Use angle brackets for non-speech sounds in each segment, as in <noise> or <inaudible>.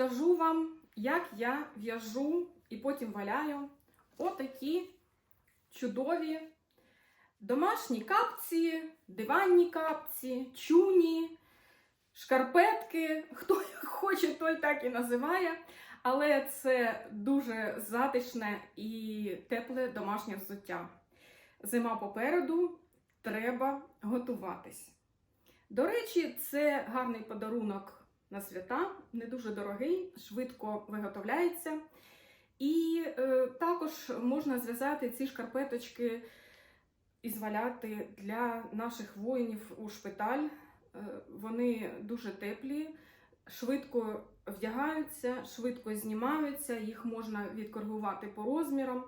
я розкажу вам, як я в'яжу і потім валяю отакі чудові домашні капці, диванні капці, чуні, шкарпетки. <laughs> Хто як хоче, той так і називає. Але це дуже затишне і тепле домашнє взуття. Зима попереду, треба готуватись. До речі, це гарний подарунок на свята, не дуже дорогий, швидко виготовляється. І е, також можна зв'язати ці шкарпеточки і зваляти для наших воїнів у шпиталь. Е, вони дуже теплі, швидко вдягаються, швидко знімаються, їх можна відкоригувати по розмірам.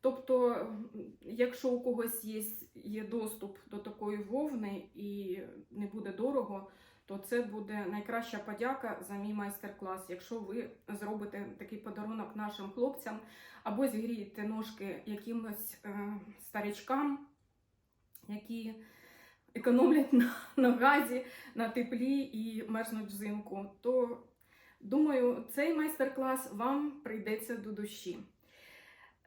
Тобто, якщо у когось є, є доступ до такої вовни і не буде дорого, то це буде найкраща подяка за мій майстер-клас. Якщо ви зробите такий подарунок нашим хлопцям або зігрієте ножки якимось е, старичкам, які економлять на, на газі, на теплі і мерзнуть взимку, то думаю, цей майстер-клас вам прийдеться до душі.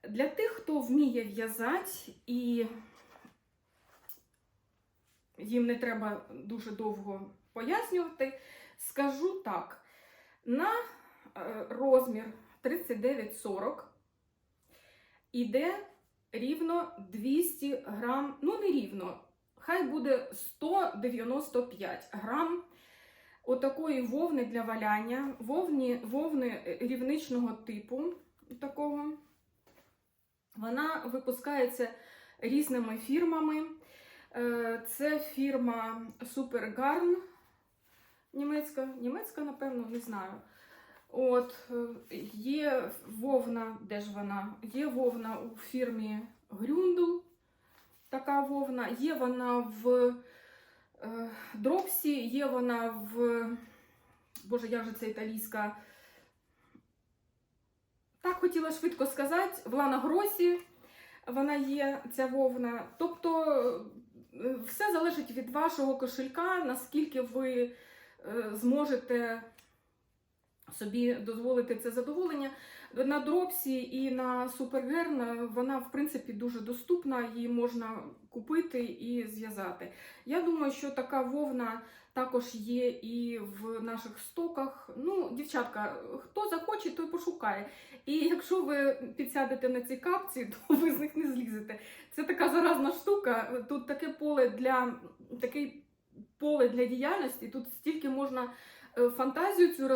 Для тих, хто вміє в'язати і їм не треба дуже довго пояснювати, скажу так: на е, розмір 39-40 іде рівно 200 грам, ну не рівно, хай буде 195 грам отакої вовни для валяння, вовни, вовни рівничного типу. такого. Вона випускається різними фірмами. Е, Це фірма Supergarn німецька, німецька, напевно, не знаю. От, е, Є вовна, де ж вона? Є вовна у фірмі Грюндл, така вовна, є вона в е, Дропсі, є вона в. Боже, як же це італійська? Так хотіла швидко сказати, в Лана Гросі вона є, ця вовна. Тобто е, все залежить від вашого кошелька, наскільки ви зможете собі дозволити це задоволення. На дропсі і на Супергерн вона, в принципі, дуже доступна, її можна купити і зв'язати. Я думаю, що така вовна також є і в наших стоках. Ну, дівчатка, хто захоче, той пошукає. І якщо ви підсядете на ці капці, <laughs> то ви з них не злізете. Це така заразна штука. Тут таке поле для такий поле для діяльності. Тут стільки можна е, фантазію цю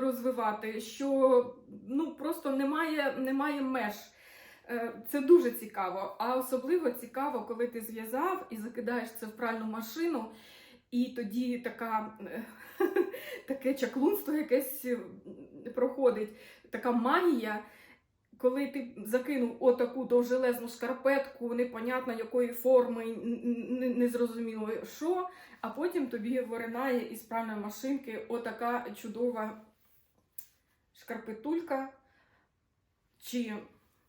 розвивати, що ну просто немає, немає меж. Е, Це дуже цікаво. А особливо цікаво, коли ти зв'язав і закидаєш це в пральну машину. І тоді така, е, <laughs> таке чаклунство якесь проходить, така магія, коли ти закинув отаку довжелезну шкарпетку, непонятно якої форми, незрозуміло що, а потім тобі виринає із пральної машинки отака чудова шкарпетулька чи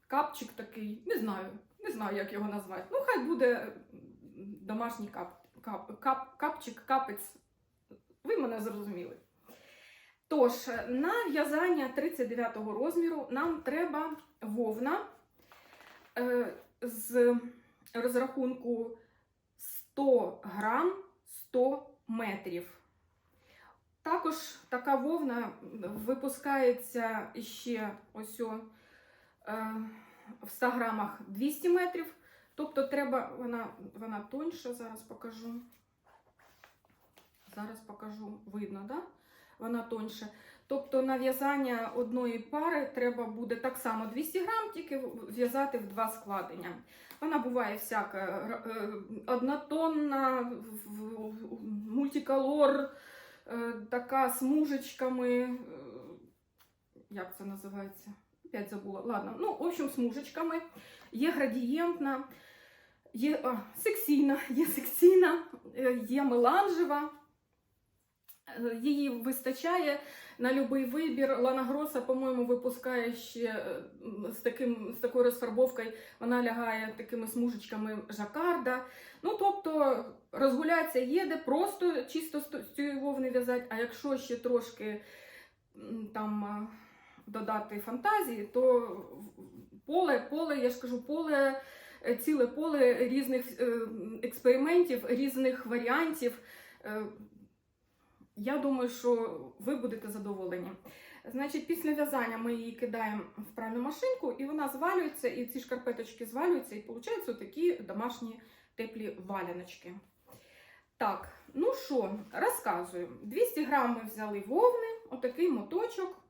капчик такий, не знаю, не знаю, як його назвати. Ну, хай буде домашній кап кап, кап, капчик, капець. Ви мене зрозуміли. Тож, на в'язання 39 розміру нам треба вовна е, з розрахунку 100 грам 100 метрів. Також така вовна випускається ще ось о, е, в 100 грамах 200 метрів. Тобто треба, вона, вона тоньша, зараз покажу. Зараз покажу, видно, да? Вона тоньша. Тобто на в'язання одної пари треба буде так само 200 грам, тільки в'язати в два складення. Вона буває всяка е, однотонна, в- в- мультиколор, е, така з мужечками. е, Як це називається? Опять забула. Ладно, ну, в общем, з мужечками. Є градієнтна, є а, секційна, є секційна, е, є меланжева. Її вистачає на будь-який вибір. Лана Гроса, по-моєму, випускає ще е, з, таким, з такою розфарбовкою, вона лягає такими смужечками жакарда. Ну, тобто, розгулятися є де, просто чисто з цієї вовни в'язати, а якщо ще трошки там е, додати фантазії, то поле, поле, я ж кажу, поле, е, ціле поле різних експериментів, різних варіантів. Я думаю, що ви будете задоволені. Значить, після в'язання ми її кидаємо в пральну машинку, і вона звалюється, і ці шкарпеточки звалюються, і виходять такі домашні теплі валяночки. Так, ну що, розказую. 200 грам ми взяли вовни, отакий моточок.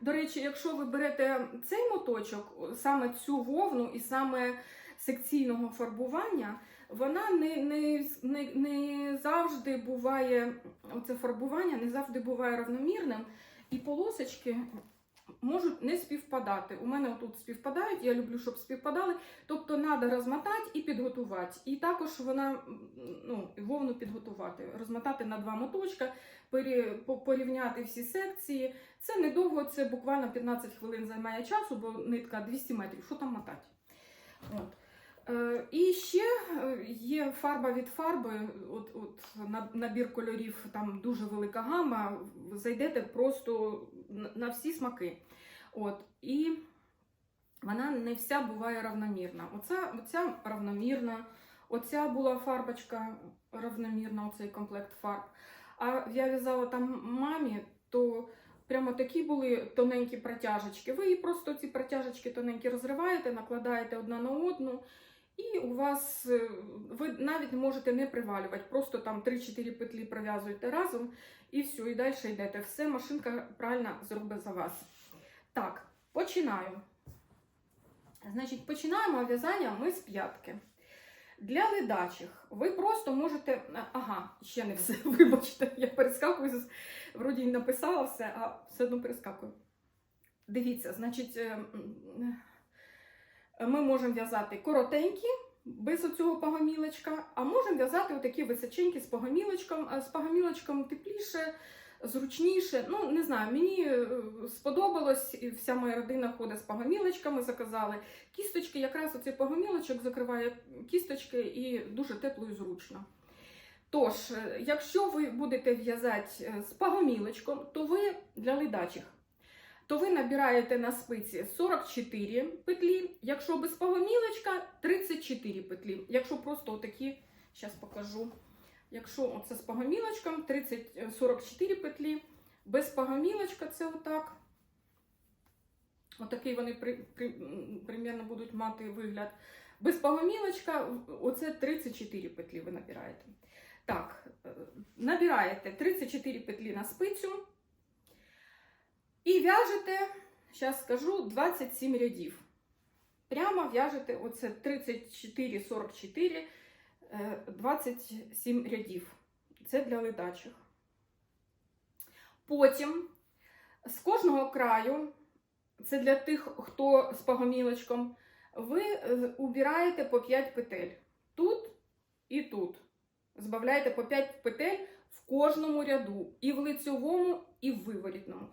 До речі, якщо ви берете цей моточок, саме цю вовну і саме секційного фарбування, вона не, не, не, не завжди буває, оце фарбування не завжди буває равномірним, і полосочки можуть не співпадати. У мене тут співпадають, я люблю, щоб співпадали. Тобто треба розмотати і підготувати. І також вона ну, вовну підготувати, розмотати на два моточка, порівняти всі секції. Це недовго, це буквально 15 хвилин займає часу, бо нитка 200 метрів. Що там мотати? От. Е, І ще е, є фарба від фарби, от, от набір кольорів, там дуже велика гама. Зайдете просто на- всі смаки. От. І вона не вся буває равномірна. Оця, оця равномірна, оця була фарбочка равномірна, оцей комплект фарб. А я в'язала там мамі, то прямо такі були тоненькі протяжечки. Ви її просто ці протяжечки тоненькі розриваєте, накладаєте одна на одну. І у вас е, ви навіть можете не привалювати, просто там 3-4 петлі пров'язуєте разом і все, і далі йдете. Все машинка правильно зробить за вас. Так, починаю. Значить, починаємо в'язання ми з п'ятки. Для ледачих ви просто можете. Ага, ще не все. <laughs> Вибачте, я перескакую. Вроді написала все, а все одно перескакую. Дивіться, значить, е, ми можемо в'язати коротенькі, без оцього погомілочка, а можемо в'язати отакі височенькі з погомілочком. З погомілочком тепліше, зручніше. Ну, не знаю, мені е, сподобалось, і вся моя родина ходить з погомілочками, заказали кісточки. Якраз оцей погомілочок закриває кісточки і дуже тепло і зручно. Тож, е, якщо ви будете в'язати е, з погомілочком, то ви для ледачих то ви набираєте на спиці 44 петлі, якщо без погомілочка 34 петлі. Якщо просто отакі, зараз покажу. Якщо оце з погомілочком 30, е, 44 петлі, без погомілочка це отак. Отакий вони при, при, примірно будуть мати вигляд. Без погомілочка оце 34 петлі ви набираєте. Так, е, набираєте 34 петлі на спицю. І в'яжете, зараз скажу, 27 рядів. Прямо в'яжете оце 34, 44, е, 27 рядів. Це для ледачих. Потім з кожного краю, це для тих, хто з погомілочком, ви е, убираєте по 5 петель. Тут і тут. Збавляєте по 5 петель в кожному ряду. І в лицьовому, і в виворітному.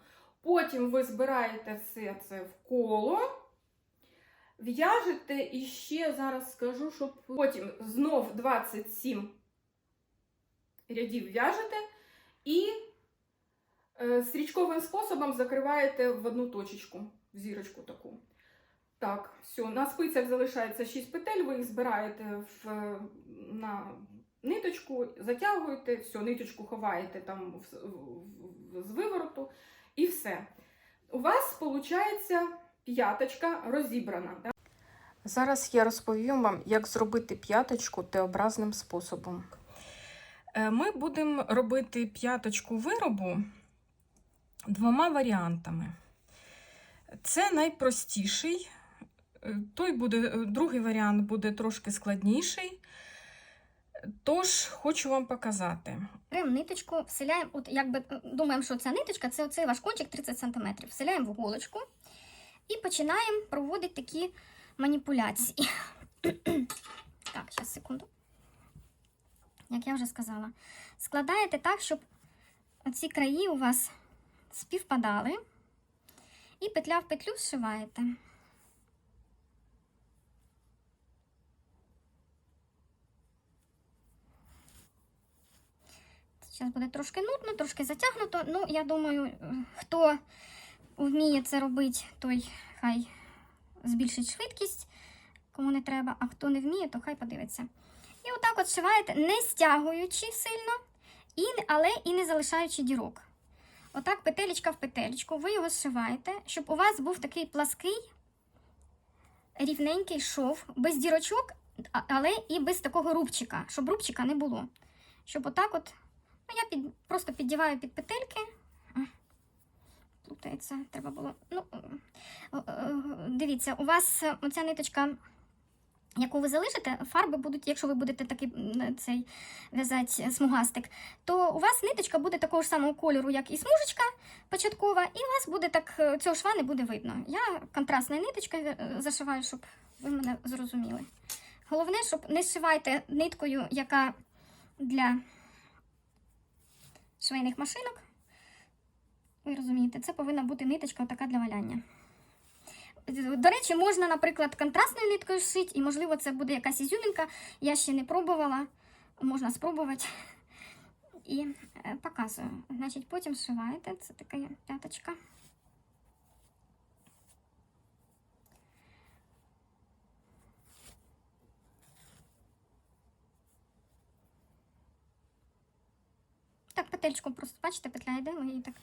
Потім ви збираєте все це в коло, в'яжете і ще зараз скажу, щоб потім знов 27 рядів в'яжете і е, стрічковим способом закриваєте в одну точечку, в зірочку таку. Так, все, на спицях залишається 6 петель, ви їх збираєте в, на ниточку, затягуєте, все, ниточку ховаєте там з вивороту. І все. У вас виходить п'яточка розібрана. Да? Зараз я розповім вам, як зробити п'яточку Т-образним способом. Е, Ми будемо робити п'яточку виробу двома варіантами. Це найпростіший. Е, Той буде, е, другий варіант буде трошки складніший. Тож хочу вам показати. Беремо ниточку, вселяємо, от якби думаємо, що ця ниточка це оцей ваш кончик 30 см. Вселяємо в голочку і починаємо проводити такі маніпуляції. <coughs> так, зараз секунду. Як я вже сказала, складаєте так, щоб оці краї у вас співпадали. І петля в петлю зшиваєте. Зараз буде трошки нудно, трошки затягнуто. Ну, я думаю, е, хто вміє це робити, той хай збільшить швидкість, кому не треба, а хто не вміє, то хай подивиться. І отак от шиваєте, не стягуючи сильно, але і не залишаючи дірок. Отак, петелечка в петелечку, ви його зшиваєте, щоб у вас був такий плаский, рівненький шов, без дірочок, але і без такого рубчика, щоб рубчика не було. Щоб отак от, я під, просто піддіваю під петельки. Плутається, треба було. Ну, е, е, дивіться, у вас е, оця ниточка, яку ви залишите, фарби будуть, якщо ви будете такий цей в'язати смугастик, то у вас ниточка буде такого ж самого кольору, як і смужечка початкова, і у вас буде так, е, цього шва не буде видно. Я контрастною ниточкою е, зашиваю, щоб ви мене зрозуміли. Головне, щоб не зшивайте ниткою, яка для швейних машинок. Ви розумієте, це повинна бути ниточка така для валяння. До речі, можна, наприклад, контрастною ниткою шити, і, можливо, це буде якась ізюмінка. Я ще не пробувала. Можна спробувати. І е, показую. Значить, потім сшиваєте. Це така п'яточка. Так, петельку просто, бачите, петля йде, ми її так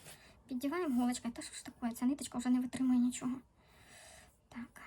піддіваємо голочкою. Та що ж таке? Ця ниточка вже не витримує нічого. Так.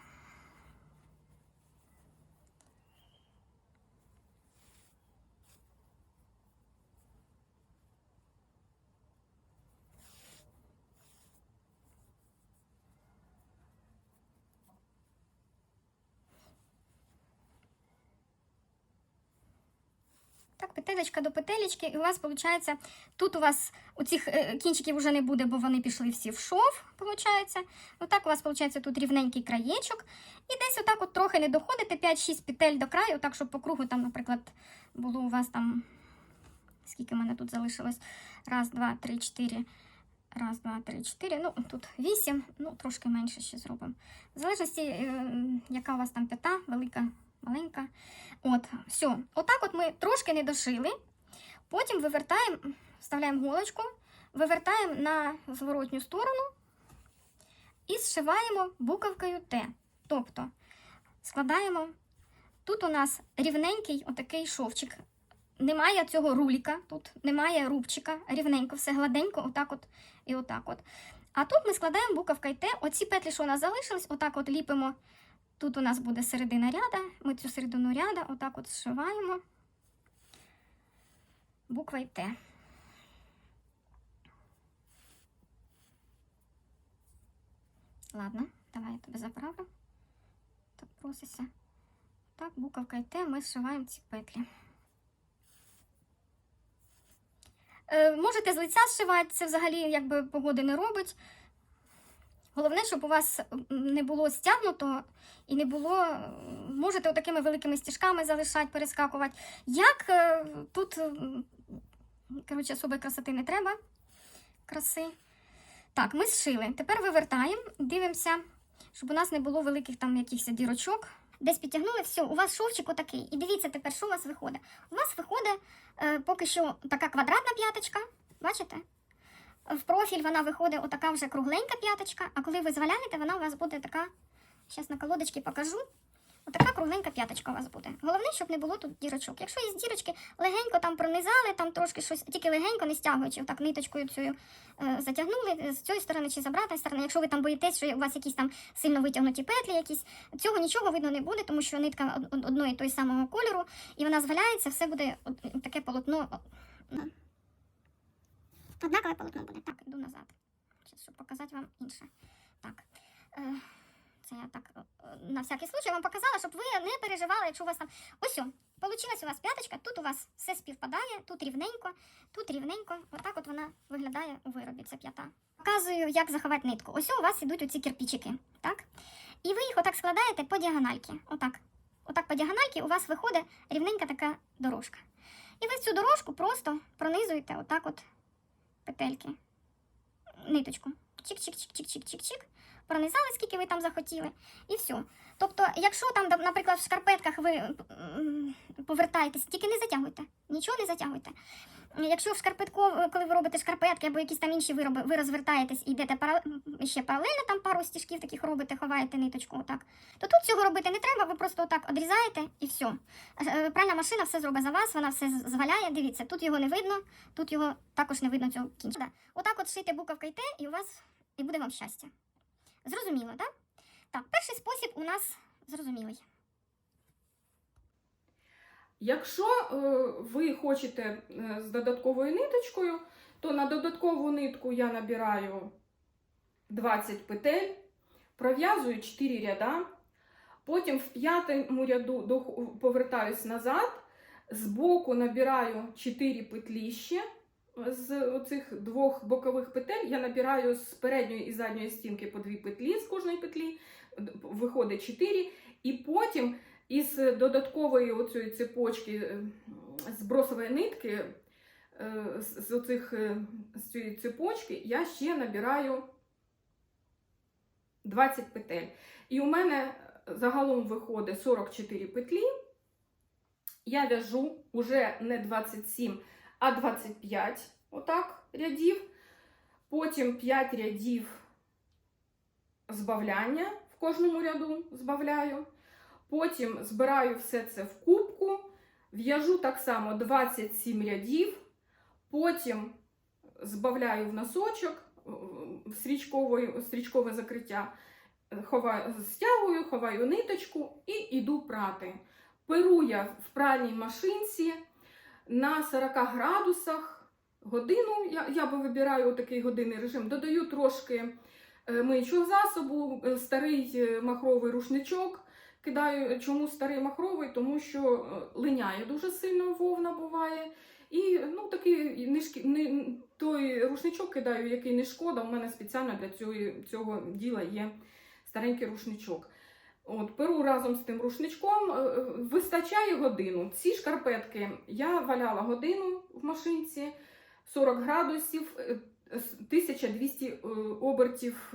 Так, петелечка до петелечки, і у вас виходить, тут у вас у цих е, кінчиків вже не буде, бо вони пішли всі в шов, виходить. Отак у вас виходить тут рівненький краєчок. І десь отак от трохи не доходите, 5-6 петель до краю, так, щоб по кругу там, наприклад, було у вас там, скільки в мене тут залишилось? Раз, два, три, чотири. Раз, два, три, чотири. Ну, тут вісім, ну, трошки менше ще зробимо. В залежності, е, яка у вас там п'ята, велика, маленька. От, все. Отак от ми трошки не дошили. Потім вивертаємо, вставляємо голочку, вивертаємо на зворотню сторону і зшиваємо буковкою Т. Тобто складаємо. Тут у нас рівненький отакий шовчик. Немає цього руліка, тут немає рубчика, рівненько, все гладенько, отак от і отак от. А тут ми складаємо буковкою Т. Оці петлі, що у нас залишились, отак от ліпимо. Тут у нас буде середина ряда. Ми цю середину ряда отак от зшиваємо буквою Т. Ладно, давай я тебе заправлю. Так проситься. Так, буковкою Т ми зшиваємо ці петлі. Е, можете з лиця зшивати, це взагалі якби погоди не робить. Головне, щоб у вас не було стягнуто і не було. Можете отакими великими стіжками залишати, перескакувати. Як е, тут, коротше, особої красоти не треба. Краси. Так, ми зшили. Тепер вивертаємо, дивимося, щоб у нас не було великих там якихось дірочок. Десь підтягнули, все, у вас шовчик отакий. І дивіться тепер, що у вас виходить. У вас виходить е, поки що така квадратна п'яточка. Бачите? В профіль вона виходить отака вже кругленька п'яточка, а коли ви зваляєте, вона у вас буде така. Зараз на колодочки покажу. Отака кругленька п'яточка у вас буде. Головне, щоб не було тут дірочок. Якщо є дірочки, легенько там пронизали, там трошки щось, тільки легенько не стягуючи, отак ниточкою цю е, затягнули з цієї сторони чи з обратної сторони. Якщо ви там боїтесь, що у вас якісь там сильно витягнуті петлі, якісь цього нічого видно не буде, тому що нитка од- од- одної той самого кольору, і вона зваляється, все буде таке полотно. Однакове полотно буде. Так, іду назад. Щас, щоб показати вам інше. Так. Е, це я так е, на всякий случай вам показала, щоб ви не переживали, якщо у вас там. Ось, получилась у вас п'яточка, тут у вас все співпадає, тут рівненько, тут рівненько. Отак от вона виглядає у виробі, ця п'ята. Показую, як заховати нитку. Ось у вас ідуть оці кирпичики, так? І ви їх отак складаєте по діагональки. Отак. Отак по діагональки у вас виходить рівненька така дорожка. І ви цю дорожку просто пронизуєте отак от петельки, ниточку. Чик-чик-чик-чик-чик-чик-чик. Пронизали, скільки ви там захотіли, і все. Тобто, якщо там, наприклад, в шкарпетках ви повертаєтесь, тільки не затягуйте, нічого не затягуйте. Якщо в шкарпетку, коли ви робите шкарпетки або якісь там інші вироби, ви розвертаєтесь і йдете ще паралельно, там пару стіжків таких робите, ховаєте ниточку отак, то тут цього робити не треба, ви просто отак одрізаєте і все. Е, Пральна машина все зробить за вас, вона все зваляє. Дивіться, тут його не видно, тут його також не видно цього кінчика. Отак от шийте буковка Т, і у вас і буде вам щастя. Зрозуміло, так? Так, перший спосіб у нас зрозумілий. Якщо е, ви хочете е, з додатковою ниточкою, то на додаткову нитку я набираю 20 петель, пров'язую 4 ряда, потім в п'ятому ряду повертаюсь назад, збоку набираю 4 петлі ще. З оцих двох бокових петель я набираю з передньої і задньої стінки по дві петлі з кожної петлі, виходить 4, і потім із додаткової оцієї цепочки е, з бросової нитки, е, з, з, оцих, е, з цієї цепочки, я ще набираю 20 петель. І у мене загалом виходить 44 петлі. Я в'яжу уже не 27, а 25 отак рядів. Потім 5 рядів збавляння в кожному ряду збавляю. Потім збираю все це в кубку, в'яжу так само 27 рядів, потім збавляю в носочок, в стрічкове, закриття, ховаю, стягую, ховаю ниточку і йду прати. Перу я в пральній машинці на 40 градусах годину. Я, я би вибираю такий годинний режим, додаю трошки е, миючого засобу, е, старий е, махровий рушничок. Кидаю, чому старий махровий, тому що е, линяє дуже сильно вовна буває. І ну, такий не не... той рушничок кидаю, який не шкода. У мене спеціально для цього, цього діла є старенький рушничок. От, перу разом з тим рушничком е, вистачає годину. Ці шкарпетки я валяла годину в машинці 40 градусів, е, 1200 е, обертів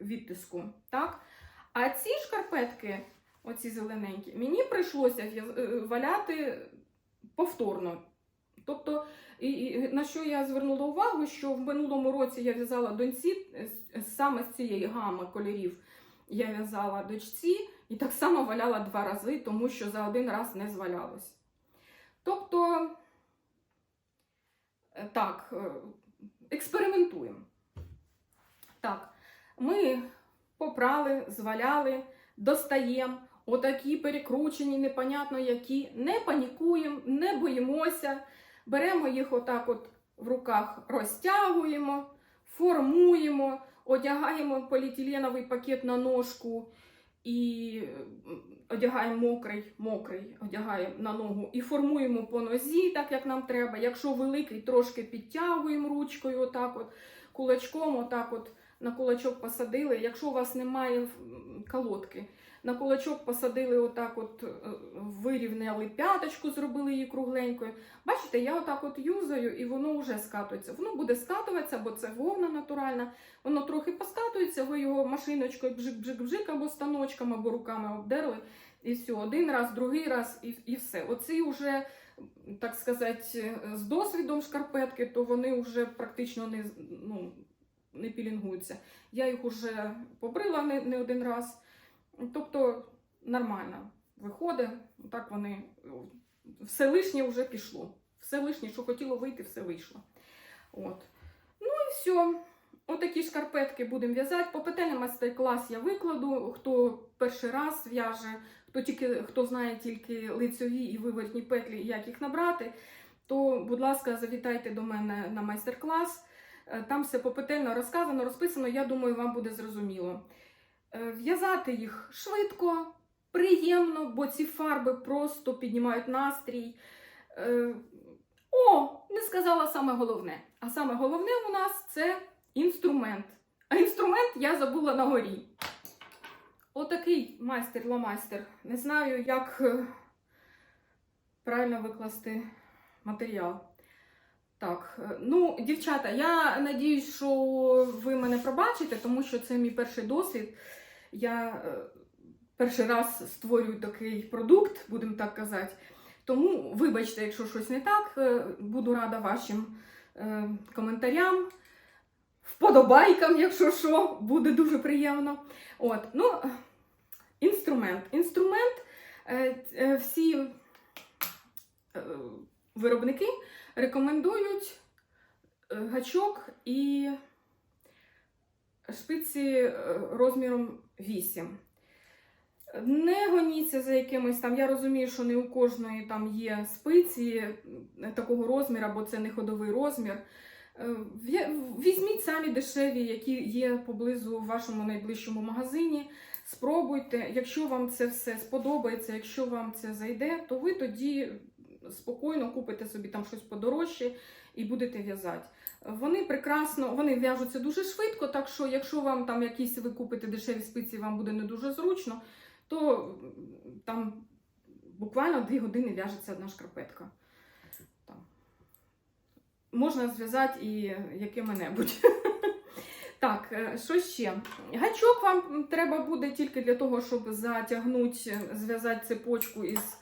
відтиску. Так? А ці шкарпетки, оці зелененькі, мені прийшлося е, валяти повторно. Тобто, і, і на що я звернула увагу, що в минулому році я в'язала доньці е, саме з цієї гами кольорів. Я в'язала дочці і так само валяла два рази, тому що за один раз не звалялось. Тобто, е, так, експериментуємо. Так, ми попрали, зваляли, достаємо. Отакі перекручені, непонятно які, не панікуємо, не боїмося. Беремо їх отак от в руках, розтягуємо, формуємо, одягаємо поліетиленовий пакет на ножку і одягаємо мокрий, мокрий, одягаємо на ногу і формуємо по нозі, так як нам треба. Якщо великий, трошки підтягуємо ручкою, отак от, кулачком, отак от на кулачок посадили. Якщо у вас немає колодки, на кулачок посадили отак, от е, вирівняли п'яточку, зробили її кругленькою. Бачите, я отак от юзаю, і воно вже скатується. Воно буде скатуватися, бо це вовна натуральна. Воно трохи поскатується, ви його машиночкою бжик-бжик-бжик або станочком, або руками обдерли. І все, один раз, другий раз, і, і все. Оці вже, так сказати, з досвідом шкарпетки, то вони вже практично не, ну, не пілінгуються. Я їх уже побрила не, не один раз. Тобто нормально виходить, так вони все лишнє вже пішло. Все лишнє, що хотіло вийти, все вийшло. От. Ну і все. Отакі шкарпетки будемо в'язати. По петельний майстер-клас я викладу. Хто перший раз в'яже, хто тільки хто знає тільки лицьові і виворотні петлі, як їх набрати, то, будь ласка, завітайте до мене на майстер-клас. Е, Там все попетельно розказано, розписано. Я думаю, вам буде зрозуміло. Е, В'язати їх швидко, приємно, бо ці фарби просто піднімають настрій. Е, О, не сказала саме головне. А саме головне у нас це інструмент. А інструмент я забула на горі. Отакий майстер-ламайстер. Не знаю, як правильно викласти матеріал. Так, е, ну, дівчата, я надіюсь, що ви мене пробачите, тому що це мій перший досвід. Я е, перший раз створюю такий продукт, будемо так казати. Тому вибачте, якщо щось не так, е, буду рада вашим коментарям, вподобайкам, якщо що, буде дуже приємно. От, ну, інструмент. Інструмент всі виробники рекомендують е, гачок і шпиці е, розміром 8. Не гоніться за якимось там. Я розумію, що не у кожної там є спиці е, такого розміру, бо це не ходовий розмір. Візьміть самі дешеві, які є поблизу в вашому найближчому магазині. Спробуйте. Якщо вам це все сподобається, якщо вам це зайде, то ви тоді спокійно купите собі там щось подорожче і будете в'язати. Вони прекрасно, вони в'яжуться дуже швидко, так що якщо вам там якісь ви купите дешеві спиці, вам буде не дуже зручно, то там буквально 2 години в'яжеться одна шкарпетка. Там. Можна зв'язати і якими-небудь. <laughs> Так, е, що ще? Гачок вам треба буде тільки для того, щоб затягнути, зв'язати цепочку із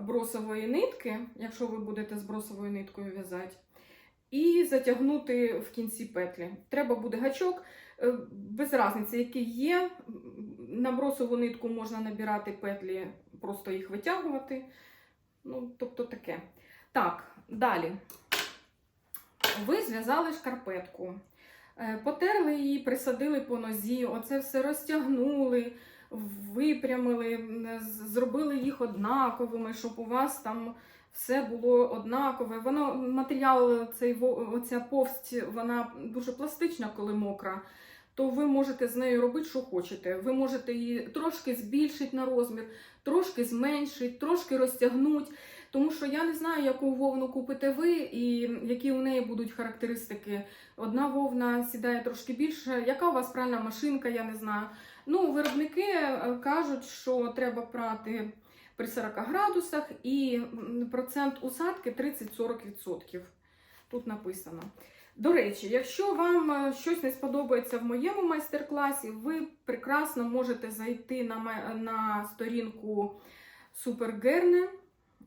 бросової нитки, якщо ви будете з бросовою ниткою в'язати, і затягнути в кінці петлі. Треба буде гачок, е, без різниці, який є. На бросову нитку можна набирати петлі, просто їх витягувати. Ну, тобто таке. Так, далі. Ви зв'язали шкарпетку. Е, Потерли її, присадили по нозі, оце все розтягнули, випрямили, зробили їх однаковими, щоб у вас там все було однакове. Воно матеріал, цей оця повсть, вона дуже пластична, коли мокра. То ви можете з нею робити, що хочете. Ви можете її трошки збільшити на розмір, трошки зменшити, трошки розтягнути. Тому що я не знаю, яку вовну купите ви і які у неї будуть характеристики. Одна вовна сідає трошки більше. Яка у вас пральна машинка, я не знаю. Ну, виробники е, кажуть, що треба прати при 40 градусах і процент усадки 30-40%. Тут написано. До речі, якщо вам е, щось не сподобається в моєму майстер-класі, ви прекрасно можете зайти на, на сторінку Супергерне,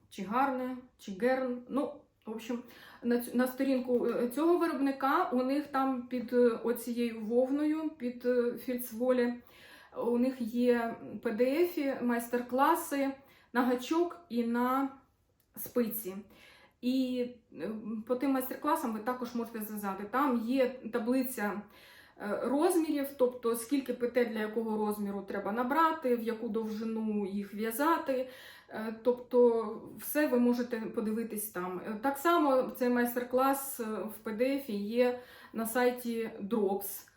чи гарне, чи герн. Ну, в общем, на, на сторінку е, цього виробника у них там під е, оцією вовною, під е, фільцволі, у них є PDF, майстер-класи на гачок і на спиці. І е, по тим майстер-класам ви також можете зв'язати. Там є таблиця е, розмірів, тобто скільки петель для якого розміру треба набрати, в яку довжину їх в'язати. Е, Тобто все ви можете подивитись там. Так само цей майстер-клас в PDF є на сайті Drops.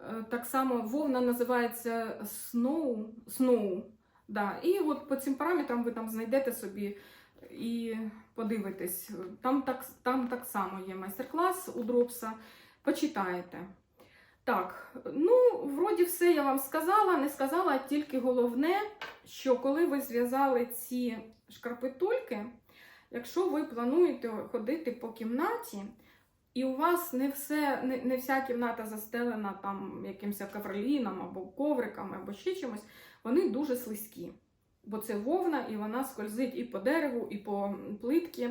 Е, Так само вовна називається Snow. Snow. Да. І от по цим параметрам ви там знайдете собі і подивитесь. Там так, там так само є майстер-клас у Дропса. Почитаєте. Так, ну, вроді все я вам сказала. Не сказала тільки головне, що коли ви зв'язали ці шкарпетульки, якщо ви плануєте ходити по кімнаті, і у вас не, все, не, не вся кімната застелена там якимось ковроліном або ковриком, або ще чимось, вони дуже слизькі. Бо це вовна, і вона скользить і по дереву, і по плитці.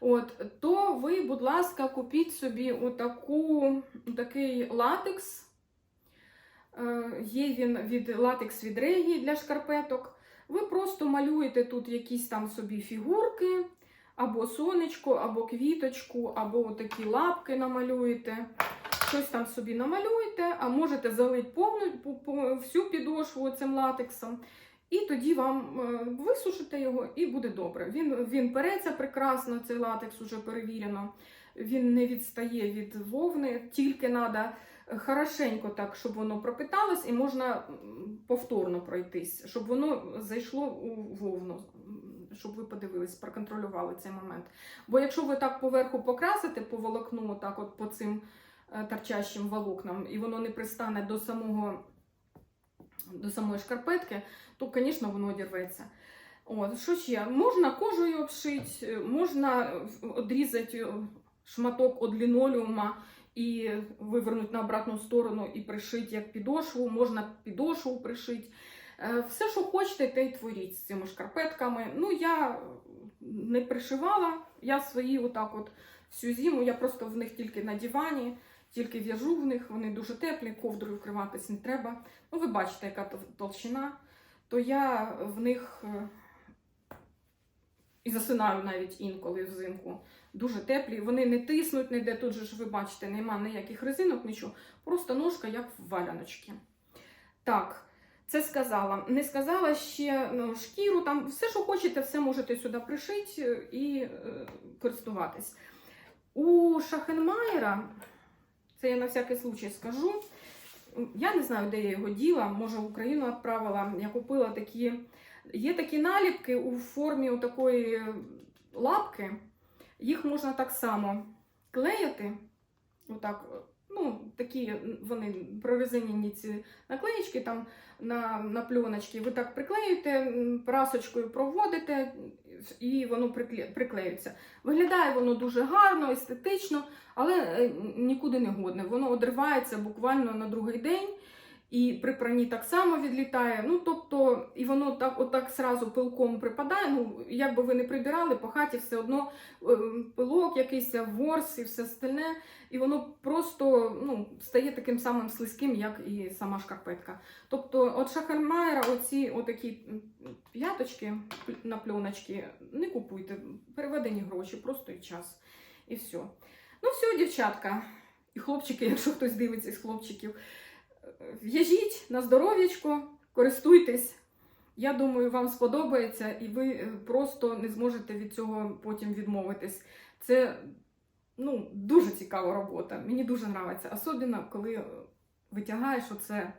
От, то ви, будь ласка, купіть собі отаку, такий латекс. Е, Є він від латекс від Регі для шкарпеток. Ви просто малюєте тут якісь там собі фігурки, або сонечко, або квіточку, або такі лапки намалюєте. Щось там собі намалюєте, а можете залити повну по- по- всю підошву цим латексом. І тоді вам е, висушите його і буде добре. Він, він переться прекрасно, цей латекс уже перевірено. Він не відстає від вовни, тільки треба хорошенько так, щоб воно пропиталось, і можна повторно пройтись, щоб воно зайшло у вовну, щоб ви подивились, проконтролювали цей момент. Бо якщо ви так поверху покрасите по волокну, так от по цим е, торчащим волокнам, і воно не пристане до самого до самої шкарпетки, то, звісно, воно одірветься. От, що ще? Можна кожею обшити, можна відрізати шматок від лінолеума і вивернути на обратну сторону і пришити як підошву, можна підошву пришити. Е, Все, що хочете, те й творіть з цими шкарпетками. Ну, я не пришивала, я свої отак от всю зиму, я просто в них тільки на дивані, тільки в'яжу в них, вони дуже теплі, ковдрою вкриватись не треба. Ну, ви бачите, яка толщина, то я в них е, і засинаю навіть інколи взимку. Дуже теплі, вони не тиснуть ніде, тут же ж ви бачите, нема ніяких резинок, нічого, просто ножка як в валяночки. Так, це сказала. Не сказала ще ну, шкіру, там все, що хочете, все можете сюди пришити е, і е, користуватись. У Шахенмайера, це я на всякий случай скажу. Я не знаю, де я його діла, може в Україну відправила. Я купила такі. Є такі наліпки у формі такої лапки. Їх можна так само клеїти. Отак, ну, такі вони прорезинені ці наклеїчки там на, на пленочки. Ви так приклеюєте, прасочкою проводите, і воно прикле- приклеюється. Виглядає воно дуже гарно, естетично, але е, нікуди не годне. Воно одривається буквально на другий день. І при пранні так само відлітає. Ну, тобто, і воно так, отак сразу пилком припадає. Ну, як би ви не прибирали, по хаті все одно е, пилок, якийсь ворс і все остальне. І воно просто ну, стає таким самим слизьким, як і сама шкарпетка. Тобто, от Шахармайера, оці отакі п'яточки на пленочки не купуйте, переведені гроші, просто і час. І все. Ну, все, дівчатка, і хлопчики, <laughs> якщо хтось дивиться з хлопчиків. В'яжіть на здоров'ячко, користуйтесь. Я думаю, вам сподобається, і ви е, просто не зможете від цього потім відмовитись. Це ну, дуже цікава робота. Мені дуже подобається. Особливо, коли е, витягаєш оце,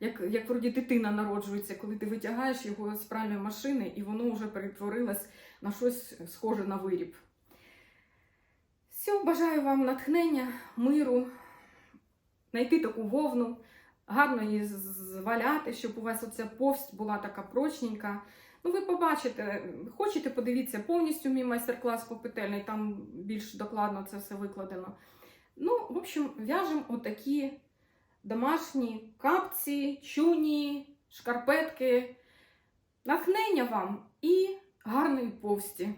як, як вроді дитина народжується, коли ти витягаєш його з пральної машини, і воно вже перетворилось на щось схоже на виріб. Все, бажаю вам натхнення, миру, знайти таку вовну гарно її зваляти, щоб у вас оця повсть була така прочненька. Ну, ви побачите, хочете, подивіться повністю мій майстер-клас по петельний, там більш докладно це все викладено. Ну, в общем, в'яжемо отакі домашні капці, чуні, шкарпетки. Натхнення вам і гарної повсті.